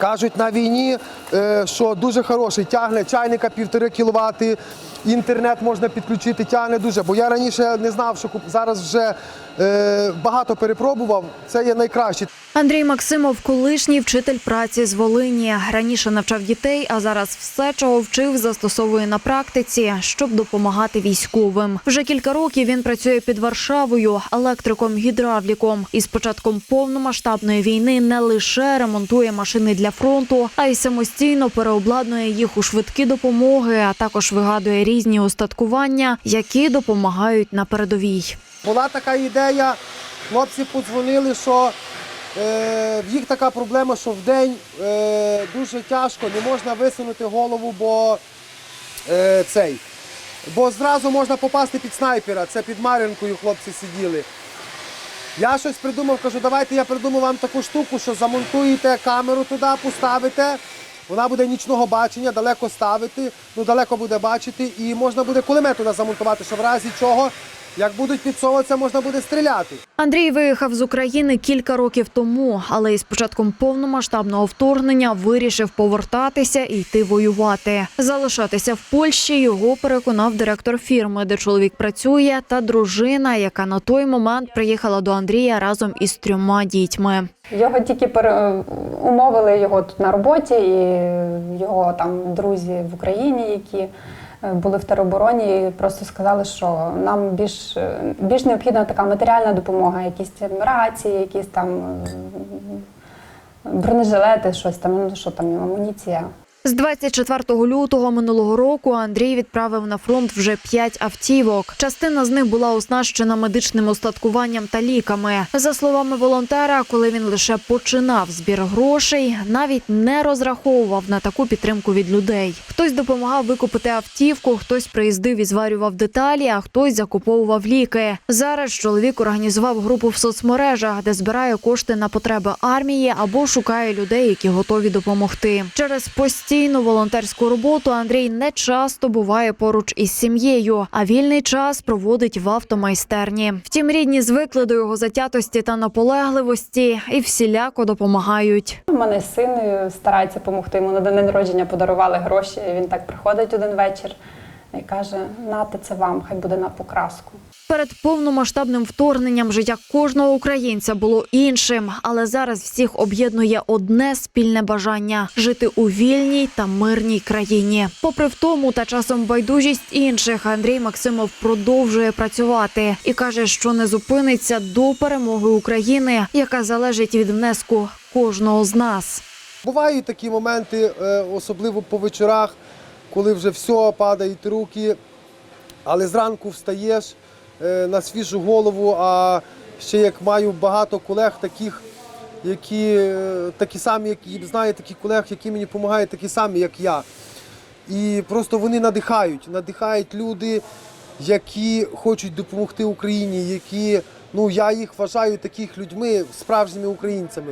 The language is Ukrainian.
Кажуть на війні, е, що дуже хороший, тягне чайника півтори кіловати, інтернет можна підключити, тягне дуже. Бо я раніше не знав, що куп- зараз вже е, багато перепробував. Це є найкраще. Андрій Максимов, колишній вчитель праці з Волині. Раніше навчав дітей, а зараз все, чого вчив, застосовує на практиці, щоб допомагати військовим. Вже кілька років він працює під Варшавою електриком гідравліком. І з початком повномасштабної війни не лише ремонтує машини для фронту, а й самостійно переобладнує їх у швидкі допомоги, а також вигадує різні устаткування, які допомагають на передовій. Була така ідея, хлопці подзвонили, що е, в їх така проблема, що вдень е, дуже тяжко, не можна висунути голову, бо е, цей. Бо зразу можна попасти під снайпера. Це під Мар'їнкою хлопці сиділи. Я щось придумав, кажу, давайте я придумаю вам таку штуку, що замонтуєте камеру туди, поставите. Вона буде нічного бачення, далеко ставити, ну далеко буде бачити, і можна буде кулемет туди замонтувати, що в разі чого, як будуть підсовуватися, можна буде стріляти. Андрій виїхав з України кілька років тому, але із початком повномасштабного вторгнення вирішив повертатися і йти воювати. Залишатися в Польщі його переконав директор фірми, де чоловік працює, та дружина, яка на той момент приїхала до Андрія разом із трьома дітьми. Його тільки пере... умовили його тут на роботі, і його там друзі в Україні, які були в теробороні, і просто сказали, що нам більш, е, більш необхідна така матеріальна допомога, якісь рації, якісь там е, бронежилети, щось там, ну що там, амуніція. З 24 лютого минулого року Андрій відправив на фронт вже п'ять автівок. Частина з них була оснащена медичним устаткуванням та ліками. За словами волонтера, коли він лише починав збір грошей, навіть не розраховував на таку підтримку від людей. Хтось допомагав викупити автівку, хтось приїздив і зварював деталі, а хтось закуповував ліки. Зараз чоловік організував групу в соцмережах, де збирає кошти на потреби армії або шукає людей, які готові допомогти. Через постійну волонтерську роботу Андрій не часто буває поруч із сім'єю, а вільний час проводить в автомайстерні. Втім, рідні звикли до його затятості та наполегливості і всіляко допомагають. У мене син е, старається допомогти. Йому на день народження подарували гроші. Він так приходить один вечір і каже: нате це вам, хай буде на покраску. Перед повномасштабним вторгненням життя кожного українця було іншим, але зараз всіх об'єднує одне спільне бажання жити у вільній та мирній країні. Попри втому та часом байдужість інших, Андрій Максимов продовжує працювати і каже, що не зупиниться до перемоги України, яка залежить від внеску кожного з нас. Бувають такі моменти, е, особливо по вечорах, коли вже все падають руки, але зранку встаєш е, на свіжу голову, а ще як маю багато колег таких, які е, такі самі, які знаю таких колег, які мені допомагають, такі самі, як я. І просто вони надихають, надихають люди, які хочуть допомогти Україні, які, ну я їх вважаю таких людьми, справжніми українцями.